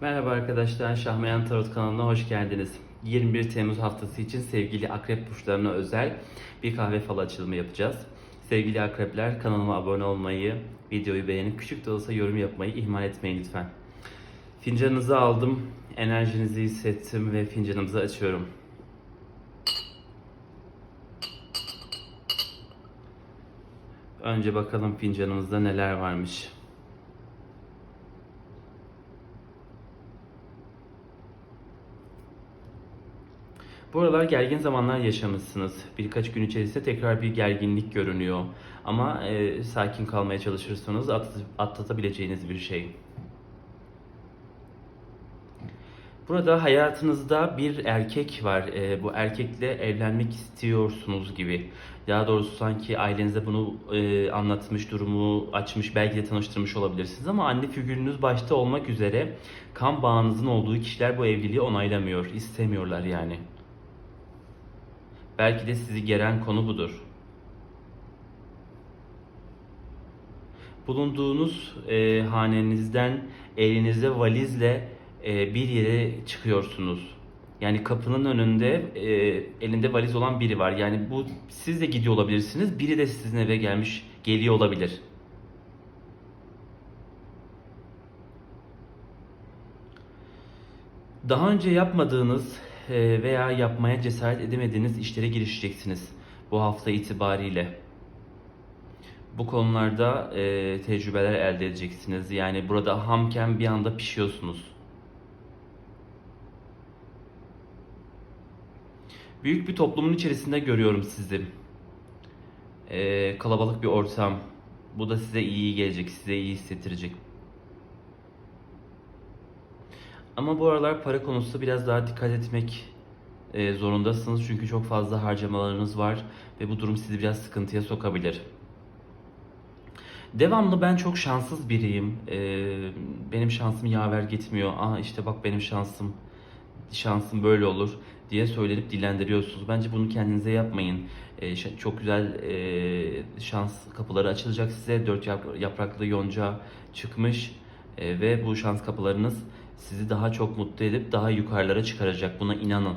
Merhaba arkadaşlar, Şahmeyan Tarot kanalına hoş geldiniz. 21 Temmuz haftası için sevgili akrep burçlarına özel bir kahve falı açılımı yapacağız. Sevgili akrepler kanalıma abone olmayı, videoyu beğenip küçük de olsa yorum yapmayı ihmal etmeyin lütfen. Fincanınızı aldım, enerjinizi hissettim ve fincanımızı açıyorum. Önce bakalım fincanımızda neler varmış. Bu aralar gergin zamanlar yaşamışsınız. Birkaç gün içerisinde tekrar bir gerginlik görünüyor. Ama e, sakin kalmaya çalışırsanız atlat- atlatabileceğiniz bir şey. Burada hayatınızda bir erkek var. E, bu erkekle evlenmek istiyorsunuz gibi. Daha doğrusu sanki ailenize bunu e, anlatmış, durumu açmış, belki de tanıştırmış olabilirsiniz. Ama anne figürünüz başta olmak üzere kan bağınızın olduğu kişiler bu evliliği onaylamıyor, istemiyorlar yani. Belki de sizi geren konu budur. Bulunduğunuz e, hanenizden elinizde valizle e, bir yere çıkıyorsunuz. Yani kapının önünde e, elinde valiz olan biri var. Yani bu siz de gidiyor olabilirsiniz. Biri de sizin eve gelmiş, geliyor olabilir. Daha önce yapmadığınız veya yapmaya cesaret edemediğiniz işlere girişeceksiniz bu hafta itibariyle. Bu konularda e, tecrübeler elde edeceksiniz. Yani burada hamken bir anda pişiyorsunuz. Büyük bir toplumun içerisinde görüyorum sizi. E, kalabalık bir ortam. Bu da size iyi gelecek, size iyi hissettirecek. Ama bu aralar para konusunda biraz daha dikkat etmek e, zorundasınız. Çünkü çok fazla harcamalarınız var ve bu durum sizi biraz sıkıntıya sokabilir. Devamlı ben çok şanssız biriyim. E, benim şansım yaver gitmiyor. Aa işte bak benim şansım, şansım böyle olur diye söylenip dillendiriyorsunuz. Bence bunu kendinize yapmayın. E, çok güzel şans kapıları açılacak size. Dört yap- yapraklı yonca çıkmış ve bu şans kapılarınız sizi daha çok mutlu edip daha yukarılara çıkaracak. Buna inanın.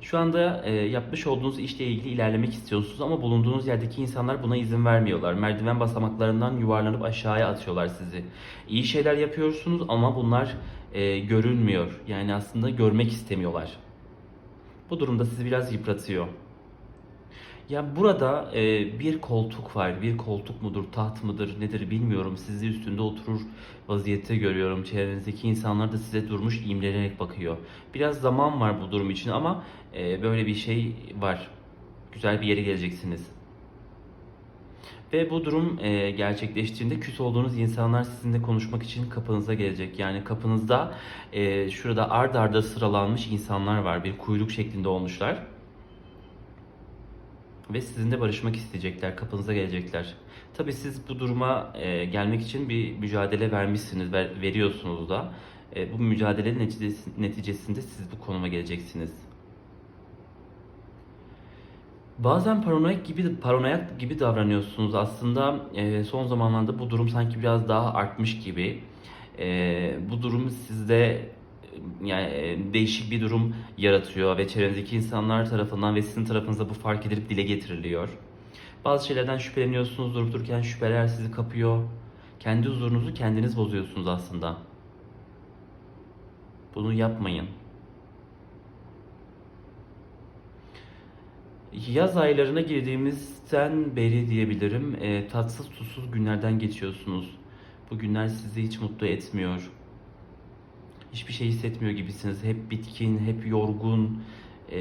Şu anda e, yapmış olduğunuz işle ilgili ilerlemek istiyorsunuz ama bulunduğunuz yerdeki insanlar buna izin vermiyorlar. Merdiven basamaklarından yuvarlanıp aşağıya atıyorlar sizi. İyi şeyler yapıyorsunuz ama bunlar e, görünmüyor. Yani aslında görmek istemiyorlar. Bu durumda sizi biraz yıpratıyor. Ya burada e, bir koltuk var. Bir koltuk mudur, taht mıdır, nedir bilmiyorum. Sizi üstünde oturur vaziyette görüyorum. Çevrenizdeki insanlar da size durmuş imrenerek bakıyor. Biraz zaman var bu durum için ama e, böyle bir şey var. Güzel bir yere geleceksiniz. Ve bu durum e, gerçekleştiğinde küs olduğunuz insanlar sizinle konuşmak için kapınıza gelecek. Yani kapınızda e, şurada ard arda sıralanmış insanlar var. Bir kuyruk şeklinde olmuşlar. Ve sizinle barışmak isteyecekler, kapınıza gelecekler. Tabii siz bu duruma e, gelmek için bir mücadele vermişsiniz, ver- veriyorsunuz da. E, bu mücadelenin neticesi- neticesinde siz bu konuma geleceksiniz. Bazen paranoyak gibi paranoyak gibi davranıyorsunuz. Aslında e, son zamanlarda bu durum sanki biraz daha artmış gibi. E, bu durum sizde yani e, değişik bir durum yaratıyor ve çevrenizdeki insanlar tarafından ve sizin tarafınıza bu fark edilip dile getiriliyor. Bazı şeylerden şüpheleniyorsunuz durup dururken şüpheler sizi kapıyor. Kendi huzurunuzu kendiniz bozuyorsunuz aslında. Bunu yapmayın. Yaz aylarına girdiğimizden beri diyebilirim e, tatsız tuzsuz günlerden geçiyorsunuz. Bu günler sizi hiç mutlu etmiyor. Hiçbir şey hissetmiyor gibisiniz. Hep bitkin, hep yorgun, e,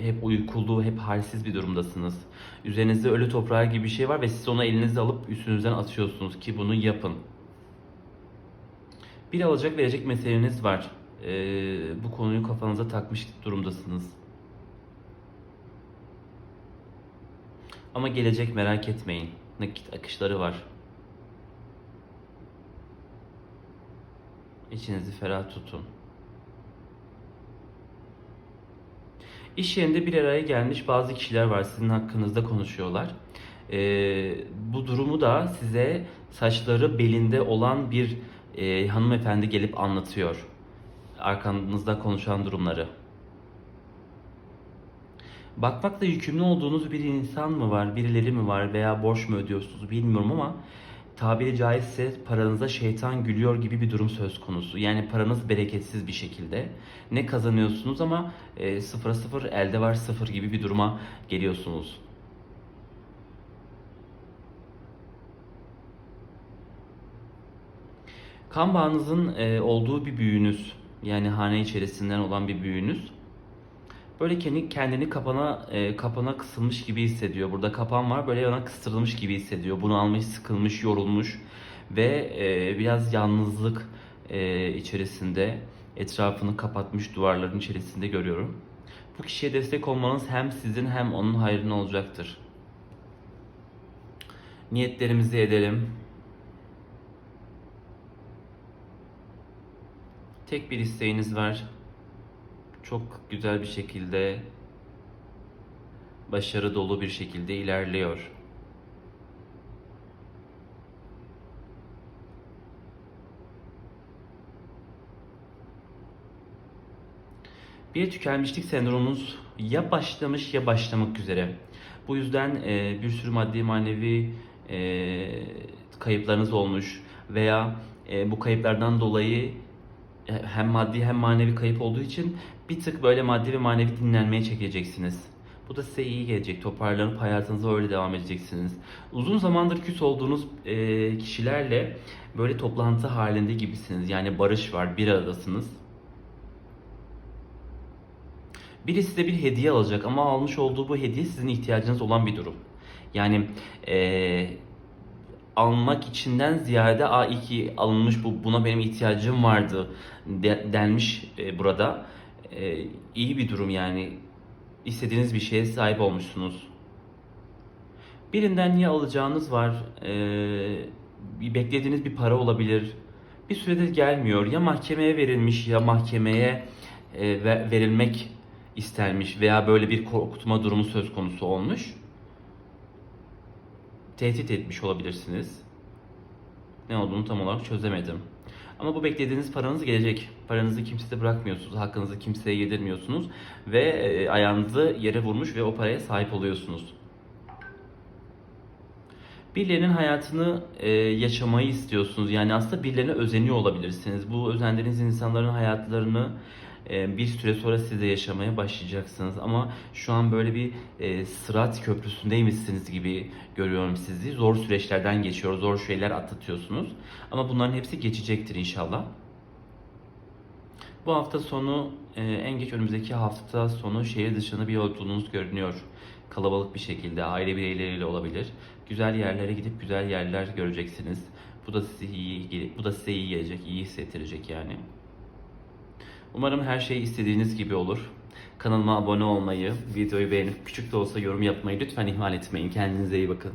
hep uykulu, hep halsiz bir durumdasınız. Üzerinizde ölü toprağı gibi bir şey var ve siz onu elinizle alıp üstünüzden atıyorsunuz ki bunu yapın. Bir alacak verecek meseleniz var. E, bu konuyu kafanıza takmış durumdasınız. Ama gelecek merak etmeyin. Nakit akışları var. İçinizi ferah tutun. İş yerinde bir araya gelmiş bazı kişiler var. Sizin hakkınızda konuşuyorlar. E, bu durumu da size saçları belinde olan bir e, hanımefendi gelip anlatıyor. Arkanızda konuşan durumları. Bakmakla yükümlü olduğunuz bir insan mı var, birileri mi var veya borç mu ödüyorsunuz bilmiyorum ama tabiri caizse paranıza şeytan gülüyor gibi bir durum söz konusu. Yani paranız bereketsiz bir şekilde. Ne kazanıyorsunuz ama e, sıfıra sıfır elde var sıfır gibi bir duruma geliyorsunuz. Kan bağınızın e, olduğu bir büyüğünüz yani hane içerisinden olan bir büyüğünüz böyle kendi kendini kapana e, kapana kısılmış gibi hissediyor. Burada kapan var böyle yana kıstırılmış gibi hissediyor. Bunu almış, sıkılmış, yorulmuş ve e, biraz yalnızlık e, içerisinde etrafını kapatmış duvarların içerisinde görüyorum. Bu kişiye destek olmanız hem sizin hem onun hayrına olacaktır. Niyetlerimizi edelim. Tek bir isteğiniz var. Çok güzel bir şekilde başarı dolu bir şekilde ilerliyor. Bir tükenmişlik sendromunuz ya başlamış ya başlamak üzere. Bu yüzden e, bir sürü maddi manevi e, kayıplarınız olmuş veya e, bu kayıplardan dolayı hem maddi hem manevi kayıp olduğu için bir tık böyle maddi ve manevi dinlenmeye çekileceksiniz. Bu da size iyi gelecek. Toparlanıp hayatınıza öyle devam edeceksiniz. Uzun zamandır küs olduğunuz e, kişilerle böyle toplantı halinde gibisiniz. Yani barış var, bir aradasınız. Biri size bir hediye alacak ama almış olduğu bu hediye sizin ihtiyacınız olan bir durum. Yani eee, almak içinden ziyade a iyi ki alınmış bu buna benim ihtiyacım vardı de- denmiş e, burada. E, iyi bir durum yani. İstediğiniz bir şeye sahip olmuşsunuz. Birinden ya alacağınız var, e, beklediğiniz bir para olabilir. Bir süredir gelmiyor. Ya mahkemeye verilmiş ya mahkemeye e, ve- verilmek istenmiş veya böyle bir korkutma durumu söz konusu olmuş. Tehdit etmiş olabilirsiniz. Ne olduğunu tam olarak çözemedim. Ama bu beklediğiniz paranız gelecek. Paranızı kimsede bırakmıyorsunuz. Hakkınızı kimseye yedirmiyorsunuz. Ve e, ayağınızı yere vurmuş ve o paraya sahip oluyorsunuz. Birilerinin hayatını e, yaşamayı istiyorsunuz. Yani aslında birilerine özeniyor olabilirsiniz. Bu özendiğiniz insanların hayatlarını bir süre sonra siz de yaşamaya başlayacaksınız. Ama şu an böyle bir e, sırat köprüsündeymişsiniz gibi görüyorum sizi. Zor süreçlerden geçiyor, zor şeyler atlatıyorsunuz. Ama bunların hepsi geçecektir inşallah. Bu hafta sonu e, en geç önümüzdeki hafta sonu şehir dışında bir yolculuğunuz görünüyor. Kalabalık bir şekilde aile bireyleriyle olabilir. Güzel yerlere gidip güzel yerler göreceksiniz. Bu da size iyi bu da size iyi gelecek, iyi hissettirecek yani. Umarım her şey istediğiniz gibi olur. Kanalıma abone olmayı, videoyu beğenip küçük de olsa yorum yapmayı lütfen ihmal etmeyin. Kendinize iyi bakın.